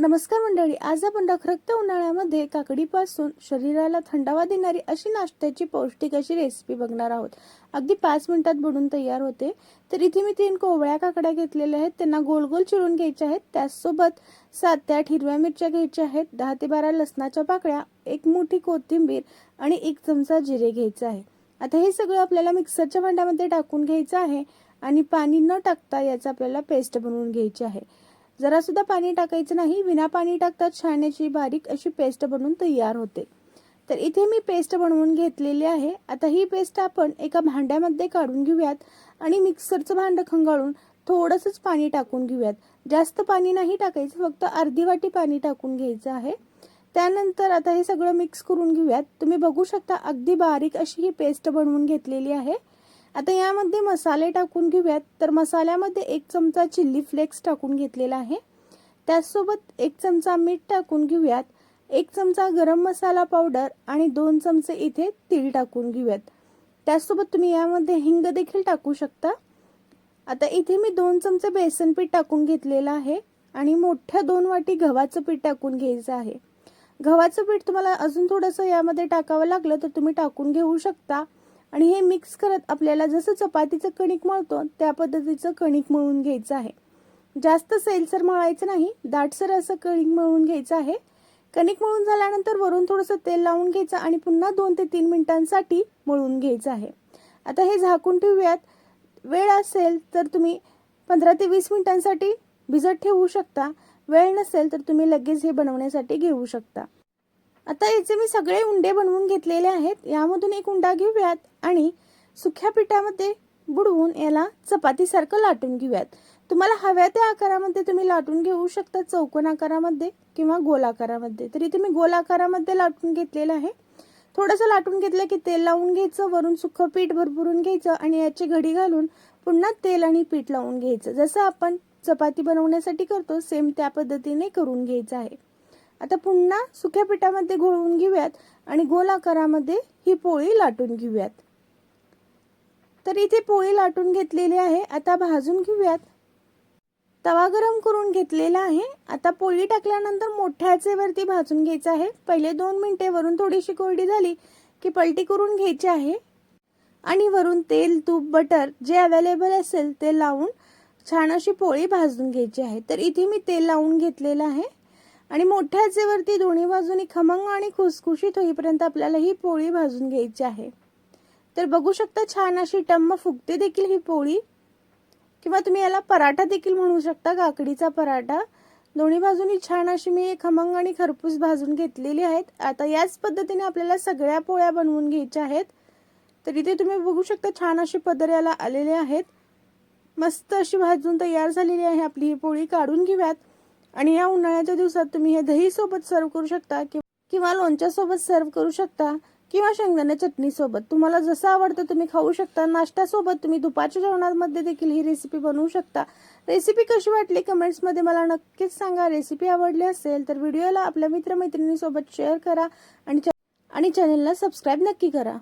नमस्कार मंडळी आज आपण रखरखत्या उन्हाळ्यामध्ये काकडीपासून शरीराला थंडावा देणारी अशी नाश्त्याची पौष्टिक अशी रेसिपी बघणार आहोत. अगदी पाच मिनिटात बनून तयार होते. तर इथे मी तीन कोवळ्या काकड्या घेतलेल्या आहेत. त्यांना गोल गोल चिरून घ्यायच्या आहेत. त्याचसोबत सात ते आठ हिरव्या मिरच्या घ्यायच्या आहेत. दहा ते बारा लसणाच्या पाकळ्या एक मोठी कोथिंबीर आणि एक चमचा जिरे घ्यायचं आहे. आता हे सगळं आपल्याला मिक्सरच्या भांड्यामध्ये टाकून घ्यायचं आहे आणि पाणी न टाकता याचा आपल्याला पेस्ट बनवून घ्यायची आहे. जरासुद्धा पाणी टाकायचं नाही विना पाणी टाकतात छाण्याची बारीक अशी पेस्ट बनवून तयार होते. तर इथे मी पेस्ट बनवून घेतलेली आहे. आता ही पेस्ट आपण एका भांड्यामध्ये काढून घेऊयात आणि मिक्सरचं भांडं खंगाळून थोडंसंच पाणी टाकून घेऊयात. जास्त पाणी नाही टाकायचं फक्त अर्धी वाटी पाणी टाकून घ्यायचं आहे. त्यानंतर आता हे सगळं मिक्स करून घेऊयात. तुम्ही बघू शकता अगदी बारीक अशी ही पेस्ट बनवून घेतलेली आहे. आता यामध्ये मसाले टाकून घेऊयात. तर मसाल्यामध्ये एक चमचा चिल्ली फ्लेक्स टाकून घेतलेला आहे. त्याचसोबत एक चमचा मीठ टाकून घेऊयात. एक चमचा गरम मसाला पावडर आणि दोन चमचे इथे तीळ टाकून घेऊयात. त्याचसोबत तुम्ही यामध्ये हिंग देखील टाकू शकता. आता इथे मी दोन चमचे बेसन पीठ टाकून घेतलेलं आहे आणि मोठ्या दोन वाटी गव्हाचं पीठ टाकून घ्यायचं आहे. गव्हाचं पीठ तुम्हाला अजून थोडंसं यामध्ये टाकावं लागलं तर तुम्ही टाकून घेऊ शकता. आणि हे मिक्स करत आपल्याला जसं चपातीचं कणिक मळतो त्या पद्धतीचं कणिक मळून घ्यायचं आहे. जास्त सैलसर मळायचं नाही दाटसर असं कणिक मळून घ्यायचं आहे. कणिक मळून झाल्यानंतर वरून थोडंसं तेल लावून घ्यायचं आणि पुन्हा दोन ते तीन मिनिटांसाठी मळून घ्यायचं आहे. आता हे झाकून ठेवूयात. वेळ असेल तर तुम्ही पंधरा ते वीस मिनिटांसाठी भिजत ठेवू शकता. वेळ नसेल तर तुम्ही लगेच हे बनवण्यासाठी घेऊ शकता. आता याचे मी सगळे उंडे बनवून घेतलेले आहेत. यामधून एक उंडा घेऊयात आणि सुख्या पिठामध्ये बुडवून याला चपातीसारखं लाटून घेऊयात. तुम्हाला हव्या त्या आकारामध्ये तुम्ही लाटून घेऊ शकता चौकोन आकारामध्ये किंवा गोल आकारामध्ये. तरी तुम्ही गोल आकारामध्ये लाटून घेतलेलं आहे. थोडंसं लाटून घेतलं की तेल लावून घ्यायचं वरून सुखं पीठ भरभरून घ्यायचं आणि याची घडी घालून पुन्हा तेल आणि पीठ लावून घ्यायचं. जसं आपण चपाती बनवण्यासाठी करतो सेम त्या पद्धतीने करून घ्यायचं आहे. आता पुन्हा सुक्या पिठामध्ये घोळवून घेऊयात आणि गोल आकारामध्ये ही पोळी लाटून घेऊयात. तर इथे पोळी लाटून घेतलेली आहे आता भाजून घेऊयात. तवा गरम करून घेतलेला आहे. आता पोळी टाकल्यानंतर मोठ्या आचेवरती भाजून घ्यायचं आहे. पहिले दोन मिनिटे वरून थोडीशी कोरडी झाली की पलटी करून घ्यायची आहे. आणि वरून तेल तूप बटर जे अवेलेबल असेल ते लावून छान अशी पोळी भाजून घ्यायची आहे. तर इथे मी तेल लावून घेतलेलं आहे. आणि मोठ्या आचेवरती दोन्ही बाजूनी खमंग आणि खुसखुशीत होईपर्यंत आपल्याला ही पोळी भाजून घ्यायची आहे. तर बघू शकता छान अशी टम्म फुगते देखील ही पोळी. किंवा तुम्ही याला पराठा देखील म्हणू शकता काकडीचा पराठा. दोन्ही बाजूनी छान अशी मी खमंग आणि खरपूस भाजून घेतलेली आहेत. आता याच पद्धतीने आपल्याला सगळ्या पोळ्या बनवून घ्यायच्या आहेत. तर इथे तुम्ही बघू शकता छान अशी पदर याला आलेले आहेत. मस्त अशी भाजून तयार झालेली आहे आपली ही पोळी. काढून घेऊयात. आणि या उन्हाळ्याच्या दिवसात तुम्ही हे दही सोबत सर्व करू शकता किंवा लोणच्या सोबत सर्व करू शकता किंवा शेंगदाण्या चटणी सोबत. तुम्हाला जसं आवडतं तुम्ही खाऊ शकता. नाश्त्यासोबत तुम्ही दुपारच्या जेवणामध्ये देखील ही रेसिपी बनवू शकता. रेसिपी कशी वाटली कमेंट्समध्ये मला नक्कीच सांगा. रेसिपी आवडली असेल तर व्हिडिओला आपल्या मित्रमैत्रिणीसोबत शेअर करा आणि आणि चॅनलला सबस्क्राईब नक्की करा.